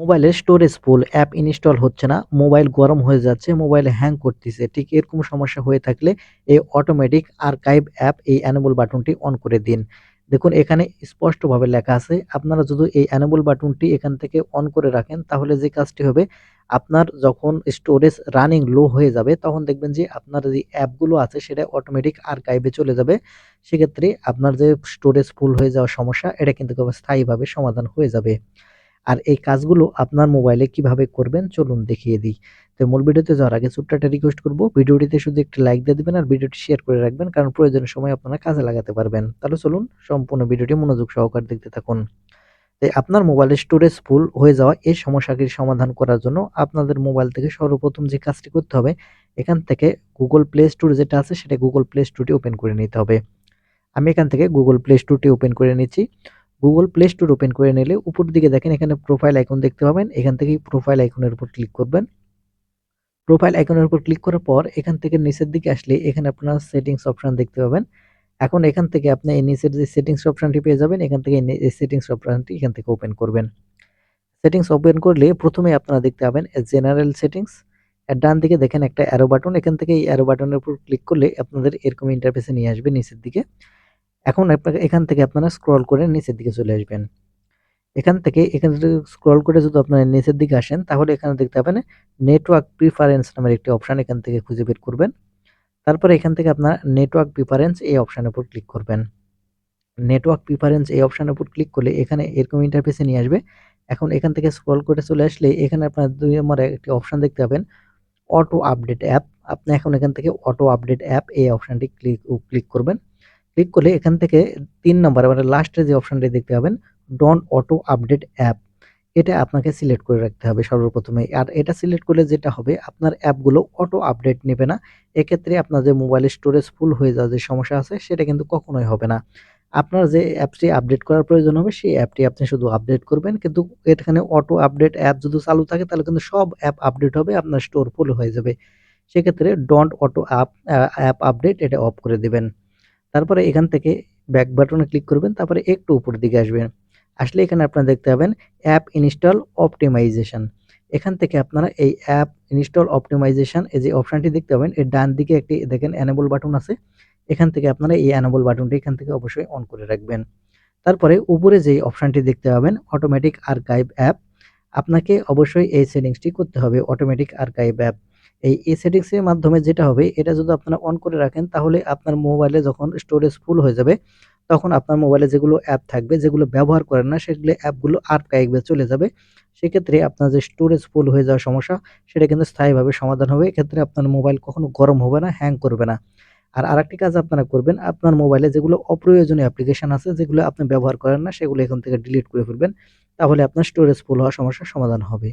মোবাইলের storage full, app install হচ্ছে না, মোবাইল গরম হয়ে যাচ্ছে, মোবাইলে হ্যাং করতেছে। ঠিক এরকম সমস্যা হয়ে থাকলে এই অটোমেটিক আর্কাইভ অ্যাপ এই এনেবল বাটনটি অন করে দিন। দেখুন এখানে স্পষ্টভাবে লেখা আছে আপনারা যদি এই এনেবল বাটনটি এখান থেকে অন করে রাখেন তাহলে যে কাজটি হবে আপনার যখন স্টোরেজ রানিং লো হয়ে যাবে তখন দেখবেন যে আপনার যে অ্যাপগুলো আছে সেটা অটোমেটিক আর্কাইভে চলে যাবে। সেক্ষেত্রে আপনার যে স্টোরেজ ফুল হয়ে যাওয়ার সমস্যা এটা কিন্তু স্থায়ীভাবে সমাধান হয়ে যাবে। আর এই কাজগুলো আপনার মোবাইলে কীভাবে করবেন চলুন দেখিয়ে দিই। তো মূল ভিডিওতে যাওয়ার আগে ছোট্ট রিকোয়েস্ট করব, ভিডিওটিতে শুধু একটি লাইক দিয়ে দেবেন আর ভিডিওটি শেয়ার করে রাখবেন কারণ প্রয়োজনের সময় আপনারা কাজে লাগাতে পারবেন। তাহলে চলুন সম্পূর্ণ ভিডিওটি মনোযোগ সহকারে দেখতে থাকুন। তাই আপনার মোবাইলের স্টোরেজ ফুল হয়ে যাওয়া এই সমস্যাটির সমাধান করার জন্য আপনাদের মোবাইল থেকে সর্বপ্রথম যে কাজটি করতে হবে, এখান থেকে গুগল প্লে স্টোর যেটা আছে সেটা গুগল প্লে স্টোরটি ওপেন করে নিতে হবে। আমি এখান থেকে গুগল প্লে স্টোরটি ওপেন করে নিচ্ছি। গুগল প্লে স্টোর ওপেন করে নিলে উপর দিকে দেখেন এখানে প্রোফাইল আইকন দেখতে পাবেন। এখান থেকেই প্রোফাইল আইকনের উপর ক্লিক করবেন। প্রোফাইল আইকনের উপর ক্লিক করার পর এখান থেকে নিচের দিকে আসলে এখানে আপনার সেটিংস অপশন দেখতে পাবেন। এখন এখান থেকে আপনি এই নিচের যে সেটিংস অপশনটি পেয়ে যাবেন, এখান থেকে এই সেটিংস অপশনটি এখান থেকে ওপেন করবেন। সেটিংস ওপেন করলে প্রথমে আপনারা দেখতে পাবেন জেনারেল সেটিংস ডান দিকে দেখেন একটা অ্যারো বাটন এখান থেকে এই অ্যারো বাটনের উপর ক্লিক করলে আপনাদের এরকম ইন্টারফেসে নিয়ে আসবে নিচের দিকে। এখন আপনাকে এখান থেকে আপনারা স্ক্রল করে নিচের দিকে চলে আসবেন। এখান থেকে এখান থেকে স্ক্রল করে যদি আপনারা নিচের দিকে আসেন, তাহলে এখানে দেখতে পাবেন নেটওয়ার্ক প্রিফারেন্স নামের একটি অপশান এখান থেকে খুঁজে বের করবেন। তারপরে এখান থেকে আপনার নেটওয়ার্ক প্রিফারেন্স এই অপশানের উপর ক্লিক করবেন। নেটওয়ার্ক প্রিফারেন্স এই অপশানের উপর ক্লিক করলে এখানে এরকম ইন্টারফেসে নিয়ে আসবে। এখন এখান থেকে স্ক্রল করে চলে আসলে এখানে আপনার দুই নম্বর একটি অপশান দেখতে পাবেন অটো আপডেট অ্যাপ আপনি এখন এখান থেকে অটো আপডেট অ্যাপ এই অপশানটি ক্লিক ক্লিক করবেন। ক্লিক করলে এখান থেকে তিন নম্বর মানে লাস্টে যে অপশানটি দেখতে পাবেন ডন্ট অটো আপডেট অ্যাপ এটা আপনাকে সিলেক্ট করে রাখতে হবে সর্বপ্রথমে। আর এটা সিলেক্ট করলে যেটা হবে, আপনার অ্যাপগুলো অটো আপডেট নেবে না। এক্ষেত্রে আপনার যে মোবাইলের স্টোরেজ ফুল হয়ে যাওয়ার যে সমস্যা আছে, সেটা কিন্তু কখনোই হবে না। আপনার যে অ্যাপটি আপডেট করার প্রয়োজন হবে, সেই অ্যাপটি আপনি শুধু আপডেট করবেন। কিন্তু এখানে অটো আপডেট অ্যাপ যদি চালু থাকে, তাহলে কিন্তু সব অ্যাপ আপডেট হবে, আপনার স্টোর ফুল হয়ে যাবে। সেক্ষেত্রে don't auto app app update এটা অফ করে দেবেন। তারপরে এখান থেকে ব্যাক বাটনে ক্লিক করবেন, তারপরে একটু উপর দিকে আসবেন। আসলে এখানে আপনারা দেখতে পাবেন অ্যাপ ইনস্টল অপটিমাইজেশন এখান থেকে আপনারা এই অ্যাপ ইনস্টল অপটিমাইজেশন এই যে অপশানটি দেখতে পাবেন, এর ডান দিকে একটি দেখেন অ্যানেবল বাটন আছে। এখান থেকে আপনারা এই অ্যানেবল বাটনটি এখান থেকে অবশ্যই অন করে রাখবেন। তারপরে উপরে যে অপশানটি দেখতে পাবেন অটোমেটিক আর্কাইভ অ্যাপ আপনাকে অবশ্যই এই সেটিংসটি করতে হবে অটোমেটিক আর্কাইভ অ্যাপ এই এ সেটিংসের মাধ্যমে যেটা হবে, এটা যদি আপনারা অন করে রাখেন, তাহলে আপনার মোবাইলে যখন স্টোরেজ ফুল হয়ে যাবে, তখন আপনার মোবাইলে যেগুলো অ্যাপ থাকবে, যেগুলো ব্যবহার করেন না, সেগুলো অ্যাপগুলো আর্কাইভে চলে যাবে। সেক্ষেত্রে আপনার যে স্টোরেজ ফুল হয়ে যাওয়ার সমস্যা, সেটা কিন্তু স্থায়ীভাবে সমাধান হবে। এক্ষেত্রে আপনার মোবাইল কখনো গরম হবে না হ্যাং করবে না। আর আরেকটি কাজ আপনারা করবেন, আপনার মোবাইলে যেগুলো অপ্রয়োজনীয় অ্যাপ্লিকেশন আছে, যেগুলো আপনি ব্যবহার করেন না, সেগুলো এখান থেকে ডিলিট করে ফেলবেন। তাহলে আপনার স্টোরেজ ফুল হওয়ার সমস্যার সমাধান হবে।